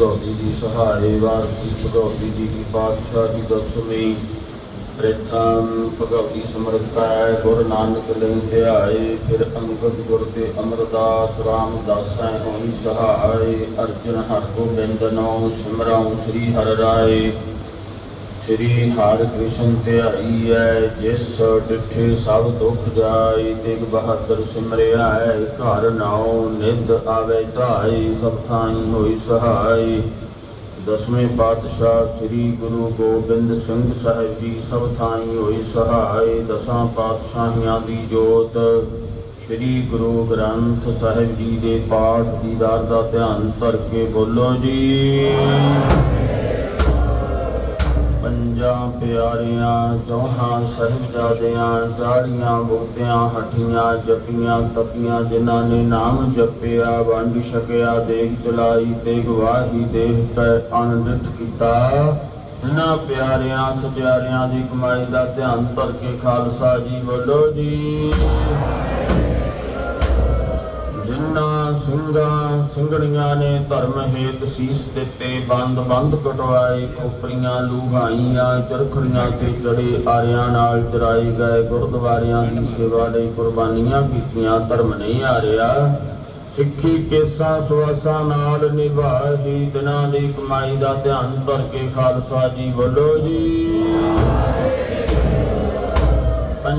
ਸ੍ਰੀ ਭਗਵਤੀ ਜੀ ਸਹਾਏ ਵਾਰ ਸ੍ਰੀ ਭਗਵਤੀ ਜੀ ਕੀ ਪਾਤਸ਼ਾਹੀ ਦਸਵੀਂ ਪ੍ਰਥਮ ਭਗਵਤੀ ਸਮਰਥੈ ਗੁਰ ਨਾਨਕ ਲਿੰਗ ਧਿਆਏ, ਫਿਰ ਅੰਗਦ ਗੁਰ ਤੇ ਅਮਰਦਾਸ ਰਾਮਦਾਸੈ ਹੋਈ ਸਹਾਏ ਅਰਜਨ ਹਰ ਗੋਬਿੰਦ ਨੋ ਸਿਮਰਉ ਸ੍ਰੀ ਹਰਿ ਰਾਏ। ਸ੍ਰੀ ਹਰਿ ਕ੍ਰਿਸ਼ਨ ਧਿਆਈ ਹੈ ਜਿਸ ਡਿਠੇ ਸਭ ਦੁੱਖ ਜਾਏ ਤੇਗ ਬਹਾਦਰ ਸਿਮਰਿਆ ਹੈ ਘਰ ਨਾਉ ਨਿਧ ਆਵੇ ਧਾਈ, ਸਭ ਥਾਈ ਹੋਈ ਸਹਾਈ। ਦਸਵੇਂ ਪਾਤਸ਼ਾਹ ਸ੍ਰੀ ਗੁਰੂ ਗੋਬਿੰਦ ਸਿੰਘ ਸਾਹਿਬ ਜੀ ਸਭ ਥਾਈ ਹੋਈ ਸਹਾਈ, ਦਸਾਂ ਪਾਤਸ਼ਾਹੀਆਂ ਦੀ ਜੋਤ। ਸ੍ਰੀ ਗੁਰੂ ਗ੍ਰੰਥ ਸਾਹਿਬ ਜੀ ਦੇ ਪਾਠ ਦੀਦਾਰ ਦਾ ਧਿਆਨ ਧਰ ਕੇ ਬੋਲੋ ਜੀ। ਪਿਆਰੀਆਂ, ਚੌਹਾਂ ਸਾਹਿਬਜ਼ਾਦਿਆਂ ਚਾੜੀਆਂ ਬੋਤਿਆਂ ਹੱਠੀਆਂ ਜਪੀਆਂ, ਤਪੀਆਂ, ਜਿਨ੍ਹਾਂ ਨੇ ਨਾਮ ਜਪਿਆ, ਵੰਡ ਛਕਿਆ ਦੇਖ ਚਲਾਈ ਤੇ ਗਵਾਹੀ ਦੇਖ ਕੇ ਅਨੰਦਿਤ ਕੀਤਾ। ਇਹਨਾਂ ਪਿਆਰਿਆਂ ਸਤਿਆਰਿਆਂ ਦੀ ਕਮਾਈ ਦਾ ਧਿਆਨ ਧਰ ਕੇ ਖਾਲਸਾ ਜੀ ਬੋਲੋ ਜੀ। ਜਿਨ੍ਹਾਂ ਸਿੰਘਾਂ ਸਿੰਘਣੀਆਂ ਨੇ ਧਰਮ ਹੇਤ ਸੀਸ ਦਿੱਤੇ, ਬੰਦ ਬੰਦ ਕਟਵਾਏ ਖੋਪਰੀਆਂ ਲੂਹਾਈਆਂ, ਚਰਖੜੀਆਂ ਤੇ ਜੜੇ ਆਰਿਆਂ ਨਾਲ ਚਰਾਏ ਗਏ, ਗੁਰਦੁਆਰਿਆਂ ਦੀ ਸੇਵਾ ਲਈ ਕੁਰਬਾਨੀਆਂ ਕੀਤੀਆਂ, ਧਰਮ ਨਹੀਂ ਹਾਰਿਆ। ਸਿੱਖੀ ਕੇਸਾਂ ਸਵਾਸਾਂ ਨਾਲ ਨਿਭਾਹੀ ਦਿਨਾਂ ਦੀ ਕਮਾਈ ਦਾ ਧਿਆਨ ਧਰ ਕੇ ਖਾਲਸਾ ਜੀ ਬੋਲੋ ਜੀ।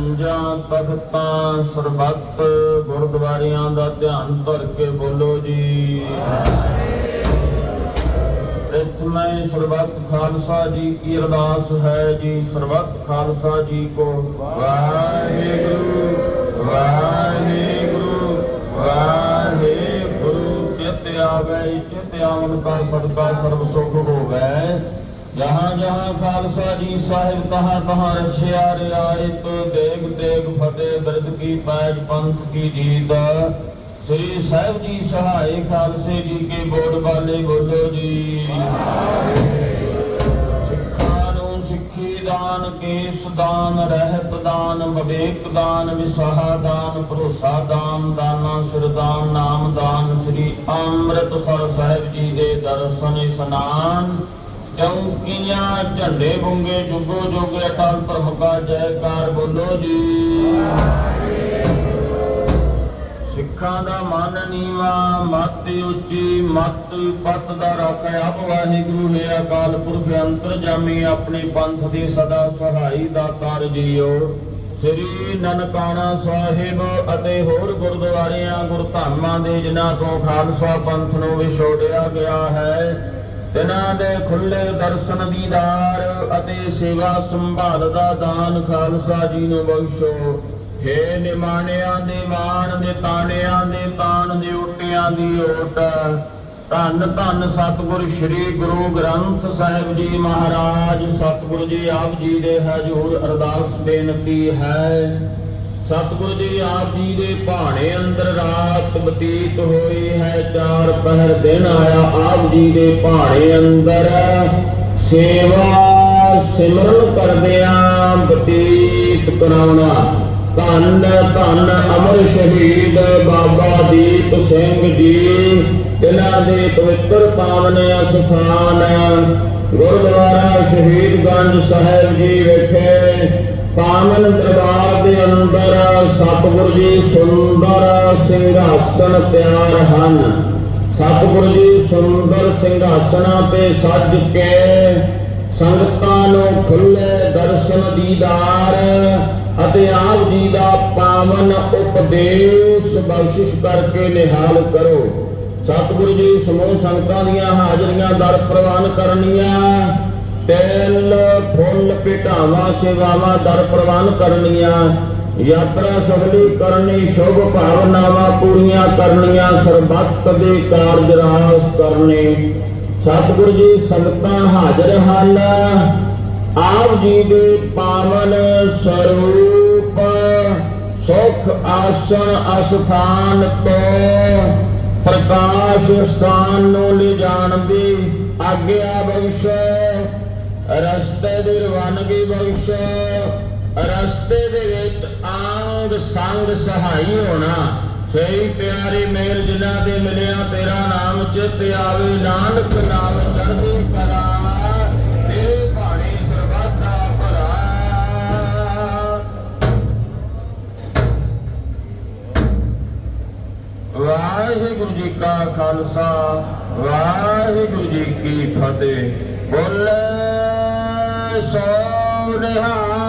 ਪੰਜਾਂ ਤਖਤਾਂ ਸਰਬੱਤ ਗੁਰਦੁਆਰਿਆਂ ਦਾ ਧਿਆਨ ਧਰ ਕੇ ਬੋਲੋ ਜੀ। ਇਤਮੈ ਸਰਬੱਤ ਖਾਲਸਾ ਜੀ ਕੀ ਅਰਦਾਸ ਹੈ ਜੀ, ਸਰਬੱਤ ਖਾਲਸਾ ਜੀ ਕੋ ਵਾਹਿਗੁਰੂ ਵਾਹਿਗੁਰੂ ਵਾਹਿਗੁਰੂ ਚਿਤ ਆਵੇ ਚਿਤ ਆਵਨ ਕਾ ਸਦਕਾ ਸਰਬ ਜਹਾਂ ਜਹਾਂ ਖਾਲਸਾ ਜੀ ਸਾਹਿਬ, ਤਹਾਂ ਤਹਾਂ ਰਛਿਆ ਰਿਆਇਤ ਦੇਗ ਦੇਗ ਫਤਿਹ ਬਿਰਦ ਕੀ ਪੈਜ ਪੰਥ ਕੀ ਜੀਤ। ਸ੍ਰੀ ਸਾਹਿਬ ਜੀ ਸਹਾਏ ਖਾਲਸੇ ਜੀ ਕੇ ਬੋੜ ਵਾਲੇ ਬੋਲੋ ਜੀ। ਸਿੱਖਾਂ ਨੂੰ ਸਿੱਖੀ ਦਾਨ, ਕੇਸ ਦਾਨ, ਰਹਿਤ ਦਾਨ, ਵਿਵੇਕ ਦਾਨ, ਵਿਸਾਹਾ ਦਾਨ, ਭਰੋਸਾ ਦਾਨ, ਦਾਨਾ ਸਿਰਦਾਨ ਨਾਮ ਦਾਨ। ਸ੍ਰੀ ਅੰਮ੍ਰਿਤਸਰ ਸਾਹਿਬ ਜੀ ਦੇ ਦਰਸ਼ਨ ਇਸਨਾਨ। ਚੌਂਕੀਆਂ ਝੰਡੇ ਬੁੰਗੇ, ਜੁਗੋ ਜੁਗੇ ਅਟਲ ਧਰਮ ਜੈਕਾਰ ਬੋਲੋ ਜੀ। ਸਿੱਖਾਂ ਦਾ ਮਨ ਨੀਵਾ, ਮਤ ਉੱਚੀ, ਮਤ ਪਤ ਦਾ ਰਾਖੈ ਆਪ ਵਾਹਿਗੁਰੂ ਹੈ ਅਕਾਲ ਪੁਰਖ ਅੰਤਰਜਾਮੀ ਆਪਣੇ ਪੰਥ ਦੀ ਸਦਾ ਸਹਾਈ ਦਾ ਕਰ ਜੀਓ। ਸ੍ਰੀ ਨਨਕਾਣਾ ਸਾਹਿਬ ਅਤੇ ਹੋਰ ਗੁਰਦੁਆਰਿਆਂ, ਗੁਰਧਾਮਾਂ ਦੇ ਜਿਨ੍ਹਾਂ ਤੋਂ ਖਾਲਸਾ ਪੰਥ ਨੂੰ ਵਿਛੋੜਿਆ ਗਿਆ ਹੈ ਤਿਨਾਂ ਦੇ ਖੁੱਲੇ ਦਰਸ਼ਨ ਦੀਦਾਰ ਅਤੇ ਸੇਵਾ ਸੰਭਾਲ ਦਾ ਦਾਨ ਖਾਲਸਾ ਜੀ ਨੂੰ ਬਖਸ਼ੋ। ਹੇ ਨਿਮਾਣਿਆਂ ਦੇ ਮਾਣ ਦੇ ਤਾਣਿਆਂ ਦੇ ਤਾਣ ਦੇ ਉਟਿਆਂ ਦੀ ਓਟ। ਧੰਨ ਧੰਨ ਸਤਿਗੁਰ ਸ੍ਰੀ ਗੁਰੂ ਗ੍ਰੰਥ ਸਾਹਿਬ ਜੀ ਮਹਾਰਾਜ। ਸਤਿਗੁਰੂ ਜੀ ਆਪ ਜੀ ਦੇ ਹਜ਼ੂਰ ਅਰਦਾਸ ਬੇਨਤੀ ਹੈ। ਸਤਿਗੁਰ ਜੀ ਆਪ ਜੀ ਦੇ ਭਾਣੇ ਅੰਦਰ ਰਾਤ ਬਤੀਤ ਹੋਈ ਹੈ, ਚਾਰ ਪਹਿਰ ਦਿਨ ਆਇਆ ਆਪ ਜੀ ਦੇ ਭਾਣੇ ਅੰਦਰ। ਸੇਵਾ ਸਿਮਰਨ ਕਰਦਿਆਂ ਬਤੀਤ ਕਰਾਉਣਾ। ਧੰਨ ਧੰਨ ਅਮਰ ਸ਼ਹੀਦ ਬਾਬਾ ਦੀਪ ਸਿੰਘ ਜੀ। ਇਹਨਾਂ ਦੇ ਪਵਿੱਤਰ ਪਾਵਨ ਅਸਥਾਨ ਗੁਰਦੁਆਰਾ ਸ਼ਹੀਦਗੰਜ ਸਾਹਿਬ ਜੀ ਵਿਖੇ ਪਾਵਨ ਦਰਬਾਰ ਦੇ ਅੰਦਰ ਸਤਿਗੁਰ ਜੀ ਸੁੰਦਰ ਸਿੰਘਾਸਨ ਤਿਆਰ ਹਨ। ਸਤਿਗੁਰ ਜੀ ਸੁੰਦਰ ਸਿੰਘਾਸਨਾਂ ਤੇ ਸੱਜ ਕੇ ਸੰਗਤਾਂ ਨੂੰ ਖੁੱਲੇ ਦਰਸ਼ਨ ਦੀਦਾਰ ਅਤੇ ਆਪ ਜੀ ਦਾ ਪਾਵਨ ਉਪਦੇਸ਼ ਬਖਸ਼ਿਸ਼ ਕਰਕੇ ਨਿਹਾਲ ਕਰੋ। ਸਤਿਗੁਰੂ ਜੀ ਸਮੂਹ ਸੰਗਤਾਂ ਦੀਆਂ ਹਾਜ਼ਰੀਆਂ ਦਰ ਪ੍ਰਵਾਨ ਕਰਨੀਆਂ। ਤੇਲ, ਫੁੱਲ ਪਿਟਾਵਾ ਸੇਵਾਵਾਂ ਦਰ ਪ੍ਰਵਾਨ ਕਰਨੀਆਂ, ਯਾਤਰਾ ਸਫਲੀ ਕਰਨੀ, ਸ਼ੁਭ ਭਾਵਨਾਵਾਂ ਪੂਰੀਆਂ ਕਰਨੀਆਂ, ਸਰਬੱਤ ਦੇ ਕਾਰਜ ਰਾਸ ਕਰਨੇ। ਸਤਿਗੁਰੂ ਜੀ, ਸੰਗਤਾਂ ਹਾਜ਼ਰ ਹਨ। ਆਪ ਜੀ ਦੇ ਪਾਵਨ ਸਰੂਪ ਸੁਖ ਆਸਣ ਅਸਥਾਨ ਤੋਂ ਪ੍ਰਕਾਸ਼ ਸਥਾਨ ਨੂੰ ਲਿਜਾਣ ਦੀ ਆਗਿਆ ਬਖਸ਼ੋ। ਰਸਤੇ ਦੀ ਰਵਾਨਗੀ ਬਖਸ਼ੋ, ਰਸਤੇ ਦੇ ਵਿੱਚ ਆਂਗ ਸੰਗ ਸਹਾਈ ਹੋਣਾ। ਸਹੀ ਪਿਆਰੇ ਮੇਲ ਜਿਨ੍ਹਾਂ ਦੇ ਮਿਲਿਆ, ਤੇਰਾ ਨਾਮ ਚਿਤ ਆਵੇ। ਨਾਨਕ ਨਾਮ ਚੜ੍ਹਦੀ ਕਲਾ, ਤੇਰੇ ਭਾਣੇ ਸਰਬੱਤਾ ਭਰਾ ਵਾਹਿਗੁਰੂ ਜੀ ਕਾ ਖਾਲਸਾ, ਵਾਹਿਗੁਰੂ ਜੀ ਕੀ ਫਤਿਹ ਬੋਲੇ ਸੋ ਨਿਹਾਲ